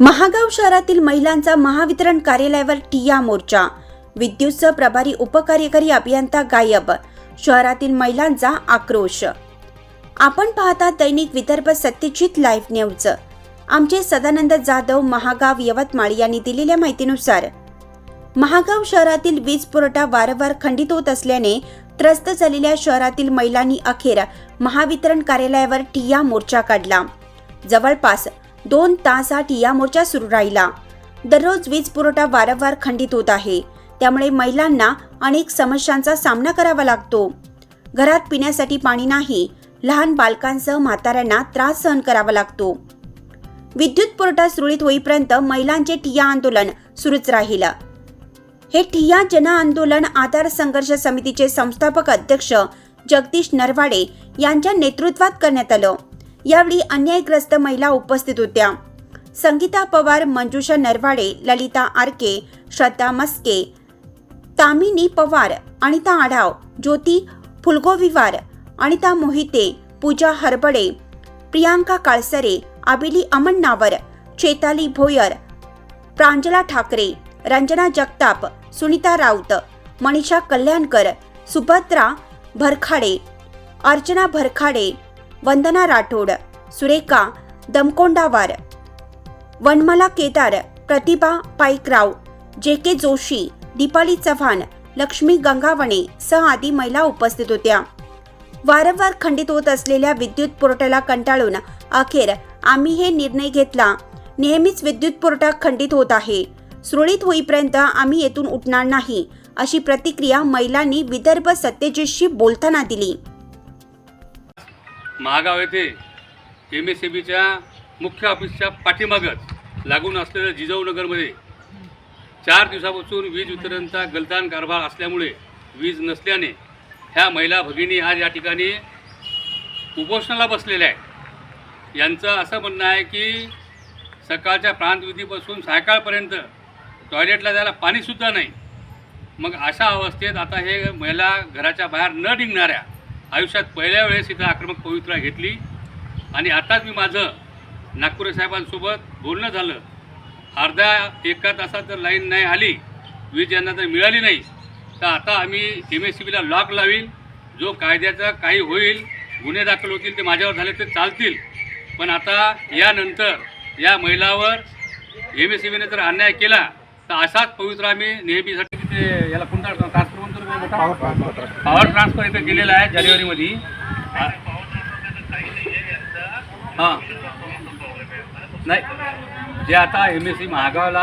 महागाव शहरातील महिलांचा महावितरण कार्यालयावर टिया मोर्चा. विद्युतचं प्रभारी उपकार्यकारी अभियंता गायब. शहरातील महिलांचा आक्रोश. आपण पाहता दैनिक विदर्भ सत्यजित लाईव्ह न्यूज. आमचे सदानंद जाधव महागाव यवतमाळ यांनी दिलेल्या माहितीनुसार महागाव शहरातील वीज पुरवठा वारंवार खंडित होत असल्याने त्रस्त झालेल्या शहरातील महिलांनी अखेर महावितरण कार्यालयावर टिया मोर्चा काढला. जवळपास दोन तास हा मोर्चा सुरू राहिला. दररोज वीज पुरवठा वारंवार खंडित होत आहे. त्यामुळे महिलांना अनेक समस्यांचा सामना करावा लागतो. घरात पिण्यासाठी पाणी नाही लहान बालकांसह म्हाताऱ्यांना त्रास सहन करावा लागतो. विद्युत पुरवठा सुरळीत होईपर्यंत महिलांचे ठिय्या आंदोलन सुरूच राहिलं. हे ठिय्या जन आंदोलन आधार संघर्ष समितीचे संस्थापक अध्यक्ष जगदीश नरवाडे यांच्या नेतृत्वात करण्यात आलं. यावेळी अन्यायग्रस्त महिला उपस्थित होत्या. Sangeeta Pawar Manjusha Narwade Lalita RK Shraddha Maske Tamini Pawar Anita Adhav Jyoti फुलगोविवार Anita Mohite Pooja Harbade Priyanka Kalsare Abili Amannawar Chetali Bhoyar Pranjala Thackeray Ranjana Jagtap Sunita Raut Manisha Kalyankar Subhadra Bharkhade Archana Bharkhade Vandana Rathod Surekha Damkondawar Vanmala Kedar Pratibha Paikrao J K Joshi Deepali Chavan Lakshmi Gangawane सह आदी महिला उपस्थित होत्या. वारंवार खंडित होत असलेल्या विद्युत पुरवठ्याला कंटाळून अखेर आम्ही हे निर्णय घेतला. नेहमीच विद्युत पुरवठा खंडित होत आहे. सुरळीत होईपर्यंत आम्ही येथून उठणार नाही अशी प्रतिक्रिया महिलांनी विदर्भ सत्यजितशी बोलताना दिली. महागाव येथे एम एस सी बीच्या मुख्य ऑफिसच्या पाठीमागच लागून असलेल्या जिजाऊनगरमध्ये चार दिवसापासून वीज वितरणचा गलतान कारभार असल्यामुळे वीज नसल्याने ह्या महिला भगिनी आज या ठिकाणी उपोषणाला बसलेल्या आहेत. यांचं असं म्हणणं आहे की सकाळच्या प्रांतविधीपासून सायंकाळपर्यंत टॉयलेटला जायला पाणीसुद्धा नाही. मग अशा अवस्थेत आता हे महिला घराच्या बाहेर न निघणाऱ्या आयुष्यात पहिल्या वेळेस इथं आक्रमक पवित्रा घेतली. आणि आताच मी माझं नागपुरे साहेबांसोबत बोलणं झालं. अर्ध्या एका तासात जर लाईन नाही आली वीज यांना जर मिळाली नाही तर आता आम्ही एम एस सी बीला लॉक लावीन. जो कायद्याचा काही होईल गुन्हे दाखल होतील ते माझ्यावर झाले ते चालतील. पण आता यानंतर या महिलावर एम एस सी बीने जर अन्याय केला तर असाच पवित्र आम्ही नेहमीसाठी ते याला कोणता ट्रान्सफर म्हणतो पॉवर ट्रान्सफर इथं गेलेला आहे जानेवारीमध्ये. हां. नाही. जे आता एम एस सी महागावला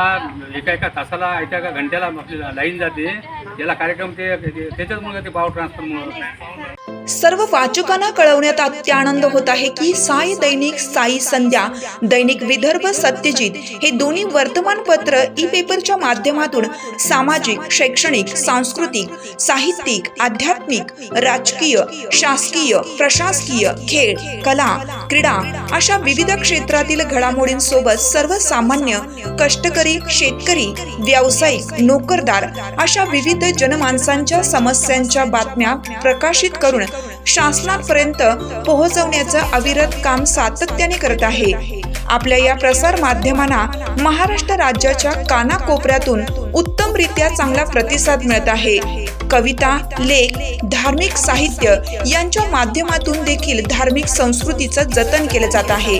एका एका तासाला एका एका घंट्याला आपली लाईन जाते. याला कार्यक्रम ते ते- त्याच्याचमुळे ते पॉवर ट्रान्सफरमुळे सर्व वाचकांना कळवण्यात अत्यानंद होत आहे की साई दैनिक साई संध्या दैनिक विदर्भ सत्यजित हे दोन्ही वर्तमानपत्र ई पेपरच्या माध्यमातून सामाजिक शैक्षणिक सांस्कृतिक साहित्यिक आध्यात्मिक राजकीय शासकीय प्रशासकीय खेळ कला क्रीडा अशा विविध क्षेत्रातील घडामोडींसोबत सर्व सा सामान्य कष्टकरी शेतकरी व्यावसायिक नोकरदार अशा विविध जनमानसांच्या समस्यांच्या बातम्या प्रकाशित करून शासनापर्यंत पोहोचवण्याचं अविरत काम सातत्याने करत आहे. आपल्या या प्रसार माध्यमांना महाराष्ट्र राज्याच्या कानाकोपऱ्यातून उत्तमरित्या चांगला प्रतिसाद मिळत आहे. कविता लेख धार्मिक साहित्य यांच्या माध्यमातून देखील धार्मिक संस्कृतीचं जतन केलं जात आहे.